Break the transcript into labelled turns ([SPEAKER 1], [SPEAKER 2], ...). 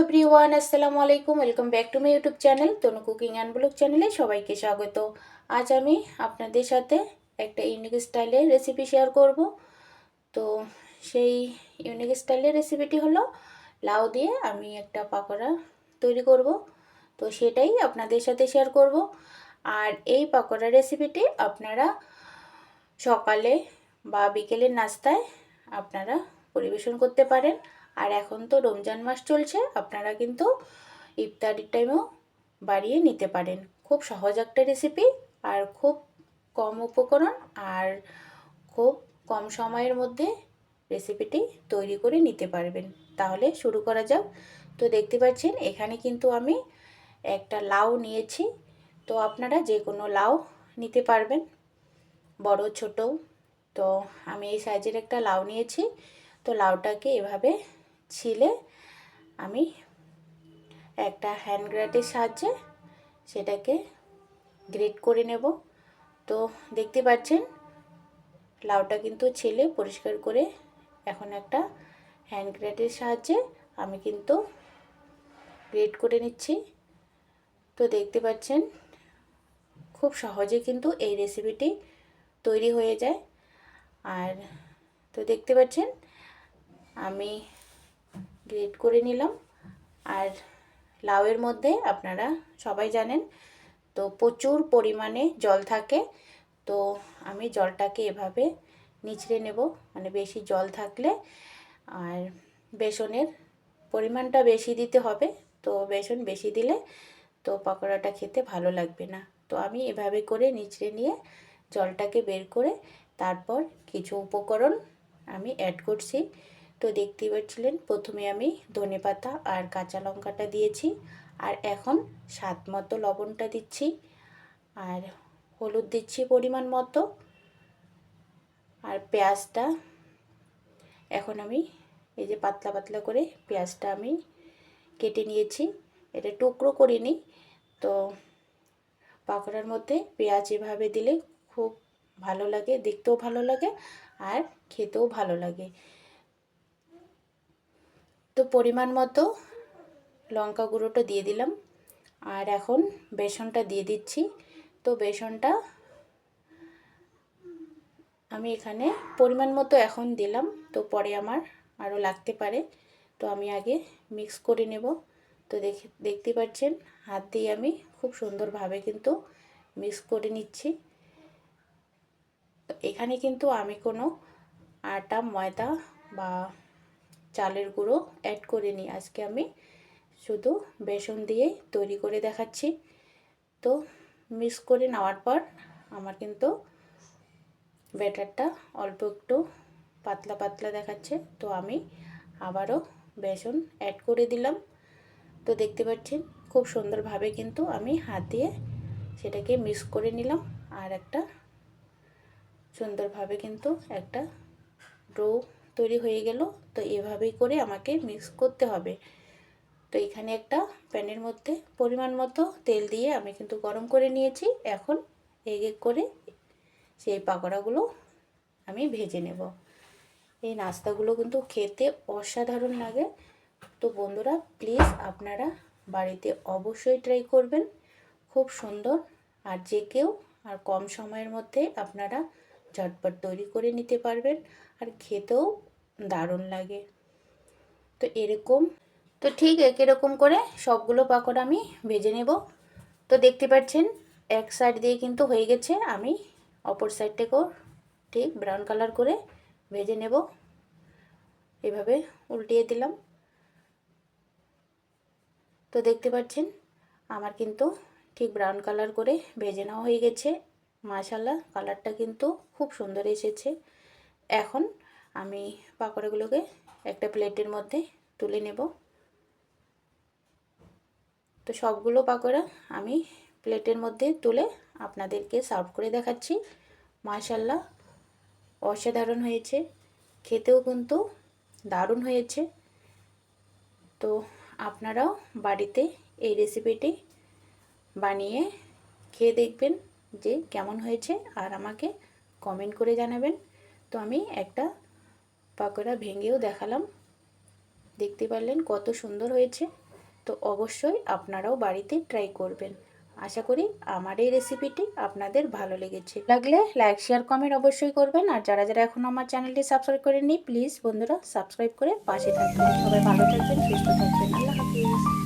[SPEAKER 1] Everyone আসসালামু আলাইকুম welcome back to my YouTube channel Tanu cooking and blog চ্যানেলে সবাইকে স্বাগত। আজ আমি আপনাদের সাথে একটা ইউনিক স্টাইলের রেসিপি শেয়ার করব। তো সেই ইউনিক স্টাইলের রেসিপিটি হলো লাউ দিয়ে আমি একটা পাকোড়া তৈরি করব। তো সেটাই আপনাদের সাথে শেয়ার করব। আর এই পাকোড়া রেসিপিটি আপনারা সকালে বা বিকেলের নাস্তায় আপনারা পরিবেশন করতে পারেন। আর এখন তো রমজান মাস চলছে, আপনারা কিন্তু ইফতারির টাইমেও বাড়িয়ে নিতে পারেন। খুব সহজ একটা রেসিপি আর খুব কম উপকরণ আর খুব কম সময়ের মধ্যে রেসিপিটি তৈরি করে নিতে পারবেন। তাহলে শুরু করা যাক। তো দেখতে পাচ্ছেন, এখানে কিন্তু আমি একটা লাউ নিয়েছি। তো আপনারা যে কোনো লাউ নিতে পারবেন, বড়, ছোট। তো আমি এই সাইজের একটা লাউ নিয়েছি। তো লাউটাকে এভাবে ছিলে, আমি একটা হ্যান্ড গ্রেটের সাহায্যে সেটাকে গ্রেট করে নেব। তো দেখতে পাচ্ছেন, লাউটা কিন্তু ছিলে, পরিষ্কার করে এখন একটা হ্যান্ড গ্রেটের সাহায্যে আমি কিন্তু গ্রেট করে নিচ্ছি। তো দেখতে পাচ্ছেন, খুব সহজে কিন্তু এই রেসিপিটি তৈরি হয়ে যায়। আর তো দেখতে পাচ্ছেন, আমি গ্রেট করে নিলাম। আর লাউয়ের মধ্যে আপনারা সবাই জানেন, তো প্রচুর পরিমাণে জল থাকে, তো আমি জলটাকে এভাবে নিচড়ে নেব মানে বেশি জল থাকলে। আর বেসনের পরিমাণটা বেশি দিতে হবে, তো বেসন বেশি দিলে তো পকোড়াটা খেতে ভালো লাগবে না। তো আমি এভাবে করে নিচড়ে নিয়ে জলটাকে বের করে তারপর কিছু উপকরণ আমি অ্যাড করছি। তো দেখতেই পাচ্ছিলেন, প্রথমে আমি ধনে পাতা আর কাঁচা লঙ্কাটা দিয়েছি আর এখন স্বাদ মতো লবণটা দিচ্ছি আর হলুদ দিচ্ছি পরিমাণ মতো আর পেঁয়াজটা এখন আমি এই যে পাতলা পাতলা করে পেঁয়াজটা আমি কেটে নিয়েছি। এটা টুকরো করিনি, তো পাকোড়ার মধ্যে পেঁয়াজ এভাবে দিলে খুব ভালো লাগে, দেখতেও ভালো লাগে আর খেতেও ভালো লাগে। তো পরিমাণ মতো লঙ্কা গুঁড়োটা দিয়ে দিলাম। আর এখন বেসনটা দিয়ে দিচ্ছি। তো বেসনটা আমি এখানে পরিমাণ মতো এখন দিলাম। তো পরে আমার আরও লাগতে পারে। তো আমি আগে মিক্স করে নেব। তো দেখে, দেখতে পাচ্ছেন, হাত দিয়ে আমি খুব সুন্দরভাবে কিন্তু মিক্স করে নিচ্ছি। তো এখানে কিন্তু আমি কোনো আটা, ময়দা বা চালের গুঁড়ো অ্যাড করে নিই। আজকে আমি শুধু বেসন দিয়ে তৈরি করে দেখাচ্ছি। তো মিক্স করে নেওয়ার পর আমার কিন্তু ব্যাটারটা অল্প একটু পাতলা পাতলা দেখাচ্ছে। তো আমি আবারও বেসন অ্যাড করে দিলাম। তো দেখতে পাচ্ছেন, খুব সুন্দরভাবে কিন্তু আমি হাত দিয়ে সেটাকে মিক্স করে নিলাম। আর একটা সুন্দরভাবে কিন্তু একটা ডো তৈরি হয়ে গেল। তো এভাবেই করে আমাকে মিক্স করতে হবে। তো এখানে একটা প্যানের মধ্যে পরিমাণ মতো তেল দিয়ে আমি কিন্তু গরম করে নিয়েছি। এখন এক এক করে সেই পাকোড়াগুলো আমি ভেজে নেব। এই নাস্তাগুলো কিন্তু খেতে অসাধারণ লাগে। তো বন্ধুরা প্লিজ আপনারা বাড়িতে অবশ্যই ট্রাই করবেন। খুব সুন্দর। আর যে কেউ আর কম সময়ের মধ্যে আপনারা ঝটপট তৈরি করে নিতে পারবেন। আর খেতেও দারুণ লাগে। তো এরকম, তো ঠিক একই রকম করে সবগুলো পাকোড়া আমি ভেজে নেব। তো দেখতে পাচ্ছেন, এক সাইড দিয়ে কিন্তু হয়ে গেছে, আমি অপর সাইডটাকেও ঠিক ব্রাউন কালার করে ভেজে নেব। এভাবে উল্টিয়ে দিলাম। তো দেখতে পাচ্ছেন, আমার কিন্তু ঠিক ব্রাউন কালার করে ভেজে নেওয়া হয়ে গেছে। মাশাল্লাহ কালারটা কিন্তু খুব সুন্দর এসেছে। এখন আমি পাকোড়াগুলোকে একটা প্লেটের মধ্যে তুলে নেব। তো সবগুলো পাকোড়া আমি প্লেটের মধ্যে তুলে আপনাদেরকে সার্ভ করে দেখাচ্ছি। মাশাল্লাহ অসাধারণ হয়েছে। খেতেও কিন্তু দারুণ হয়েছে। তো আপনারাও বাড়িতে এই রেসিপিটি বানিয়ে খেয়ে দেখবেন যে কেমন হয়েছে আর আমাকে কমেন্ট করে জানাবেন। তো আমি একটা পাকোড়া ভেঙেও দেখালাম। দেখতে পারলেন কত সুন্দর হয়েছে। তো অবশ্যই আপনারাও বাড়িতে ট্রাই করবেন। আশা করি আমার এই রেসিপিটি আপনাদের ভালো লেগেছে। লাগলে লাইক শেয়ার কমেন্ট অবশ্যই করবেন। আর যারা যারা এখনও আমার চ্যানেলটি সাবস্ক্রাইব করেননি প্লিজ বন্ধুরা সাবস্ক্রাইব করে পাশে থাকবেন। সবাই ভালো থাকবেন, সুস্থ থাকবেন। আল্লাহ হাফিজ।